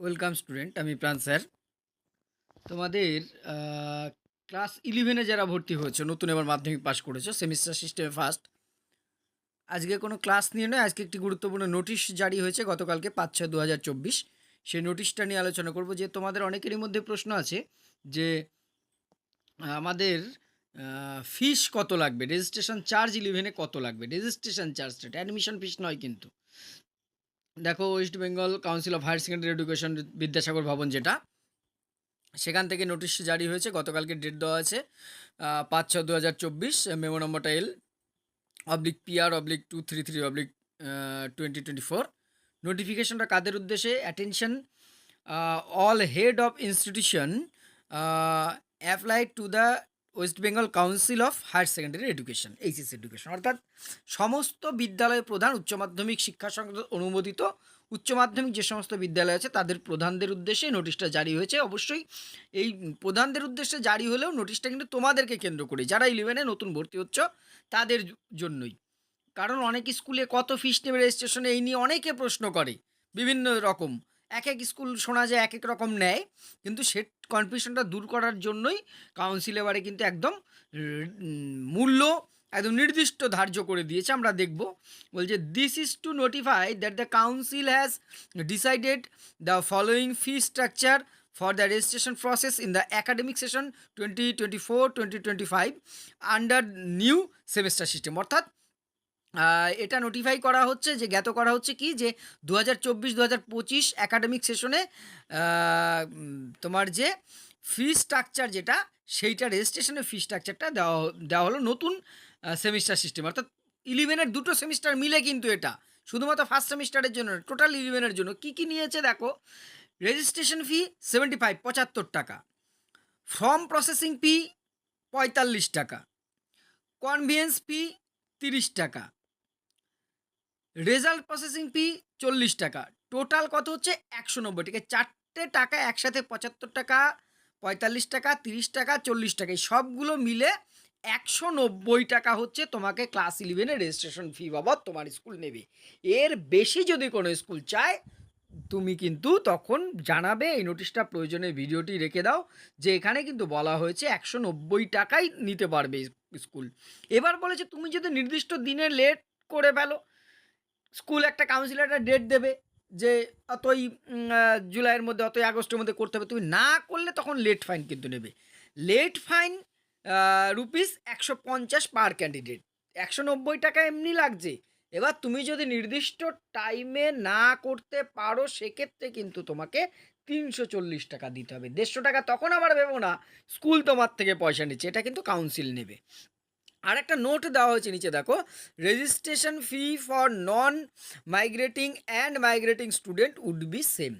Welcome student, আমি প্রাণ sir. তোমাদের ক্লাস ইলেভেনে যারা ভর্তি হয়েছে, নতুন এবার মাধ্যমিক পাস করেছ সেমিস্টার সিস্টেমে ফার্স্ট আজকে কোনো ক্লাস নিয়ে নয়, আজকে একটি গুরুত্বপূর্ণ নোটিশ জারি হয়েছে গতকালকে পাঁচ ছয় দু হাজার চব্বিশ। সেই নোটিশটা নিয়ে আলোচনা করব, যে তোমাদের অনেকেরই মধ্যে প্রশ্ন আছে যে, আমাদের ফিস কত লাগবে? রেজিস্ট্রেশন চার্জ ইলেভেনে কত লাগবে? রেজিস্ট্রেশন চার্জটা অ্যাডমিশন ফিস নয় কিন্তু। দেখো West Bengal council of higher secondary education Vidyasagar Bhavan যেটা, সেখান থেকে নোটিশ জারি হয়েছে, গতকালকে ডেট দেওয়া আছে পাঁচ ছ দু হাজার চব্বিশ মেমো নম্বরটা L oblique PR oblique two three three oblique twenty twenty four নোটিফিকেশনটা কাদের উদ্দেশ্যে? Attention all head of institution apply to the West Bengal council of higher secondary education HS education অর্থাৎ সমস্ত বিদ্যালয়ের প্রধান উচ্চ মাধ্যমিক শিক্ষা সংসদ অনুমোদিত উচ্চ মাধ্যমিক যে সমস্ত বিদ্যালয় আছে, তাদের প্রধানদের উদ্দেশ্যে নোটিশটা জারি হয়েছে। অবশ্যই এই প্রধানদের উদ্দেশ্যে জারি হলেও নোটিশটা কিন্তু তোমাদেরকে কেন্দ্র করে। যারা ইলেভেনে নতুন ভর্তি হচ্ছ, তাদের জন্যই। কারণ অনেক স্কুলে কত ফিস নেবে রেজিস্ট্রেশনে এই নিয়ে অনেকে প্রশ্ন করে। বিভিন্ন রকম। এক এক স্কুল শোনা যায়, এক এক রকম নেয়। কিন্তু সে কনফিউশনটা দূর করার জন্যই কাউন্সিল এবারে কিন্তু একদম মূল্য একদম নির্দিষ্ট ধার্য করে দিয়েছে। আমরা দেখব। বলছে this is to notify that the council has decided the following fee structure for the registration process in the academic session twenty twenty four twenty twenty five under new semester system অর্থাৎ এটা notify করা হচ্ছে, যে জ্ঞাত করা হচ্ছে কি, যে দু হাজার চব্বিশ দু হাজার পঁচিশ একাডেমিক সেশনে তোমার যে ফি স্ট্রাকচার যেটা, সেইটা রেজিস্ট্রেশনের ফি স্ট্রাকচারটা দেওয়া দেওয়া হলো নতুন সেমিস্টার সিস্টেম অর্থাৎ ইলেভেনের দুটো সেমিস্টার মিলে কিন্তু এটা। শুধুমাত্র ফার্স্ট সেমিস্টারের জন্য টোটাল ইলেভেনের জন্য। কি কি নিয়েছে দেখো? রেজিস্ট্রেশন ফি সেভেন্টি ফাইভ পঁচাত্তর টাকা। ফর্ম প্রসেসিং ফি পঁয়তাল্লিশ টাকা। কনভিয়েন্স ফি তিরিশ টাকা। রেজাল্ট প্রসেসিং ফি চল্লিশ টাকা। টোটাল কত হচ্ছে? একশো নব্বই টাকা। চারটে টাকা একসাথে পঁচাত্তর টাকা, পঁয়তাল্লিশ টাকা, তিরিশ টাকা, চল্লিশ টাকা সবগুলো মিলে একশো নব্বই টাকা হচ্ছে তোমাকে ক্লাস ইলেভেনের রেজিস্ট্রেশন ফি বাবদ তোমার স্কুল নেবে। এর বেশি যদি কোনো স্কুল চায়, তুমি কিন্তু তখন জানাবে, এই নোটিশটা প্রয়োজনে ভিডিওটি রেখে দাও, যে এখানে কিন্তু বলা হয়েছে একশো নব্বই টাকাই নিতে পারবে স্কুল। এবার বলেছে, তুমি যদি নির্দিষ্ট দিনে লেট করে ফেলো স্কুল একটা কাউন্সিল একটা ডেট দেবে যে অতই জুলাইয়ের মধ্যে, অতই আগস্টের মধ্যে করতে হবে। তুমি না করলে তখন লেট ফাইন কিন্তু নেবে। লেট ফাইন রুপিস একশো পঞ্চাশ পার ক্যান্ডিডেট একশো নব্বই টাকা এমনি লাগছে। এবার তুমি যদি নির্দিষ্ট টাইমে না করতে পারো, সেক্ষেত্রে কিন্তু তোমাকে তিনশো চল্লিশ টাকা দিতে হবে। দেড়শো টাকা তখন আবার ভেবো না, স্কুল তোমার থেকে পয়সা নিচ্ছে। এটা কিন্তু কাউন্সিল নেবে। আর একটা নোট দেওয়া হয়েছে নিচে, দেখো। Registration fee for non migrating and migrating student would be same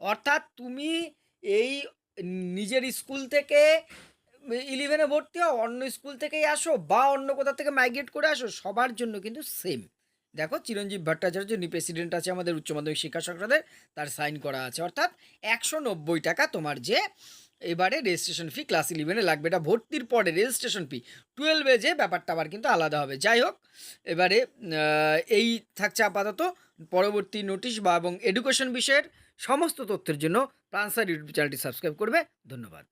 অর্থাৎ তুমি এই নিজের স্কুল থেকে ইলেভেনে ভর্তি হও, অন্য স্কুল থেকেই আসো বা অন্য কোথা থেকে মাইগ্রেট করে আসো, সবার জন্য কিন্তু সেম দেখো, চিরঞ্জীব ভট্টাচার্য যিনি প্রেসিডেন্ট আছে আমাদের, উচ্চ মাধ্যমিক শিক্ষা সংসদের, তার সাইন করা আছে। অর্থাৎ একশো নব্বই টাকা তোমার যে এবারে রেজিস্ট্রেশন ফি ক্লাস ইলেভেনে লাগবে। এটা ভর্তির পরে রেজিস্ট্রেশন ফি টুয়েলভে যে ব্যাপারটা আবার কিন্তু আলাদা হবে। যাই হোক, এবারে এই থাকছে আপাতত। পরবর্তী নোটিশ বা এবং এডুকেশন বিষয়ের সমস্ত তথ্যের জন্য প্রান্সার ইউটিউব চ্যানেলটি সাবস্ক্রাইব করবে। ধন্যবাদ।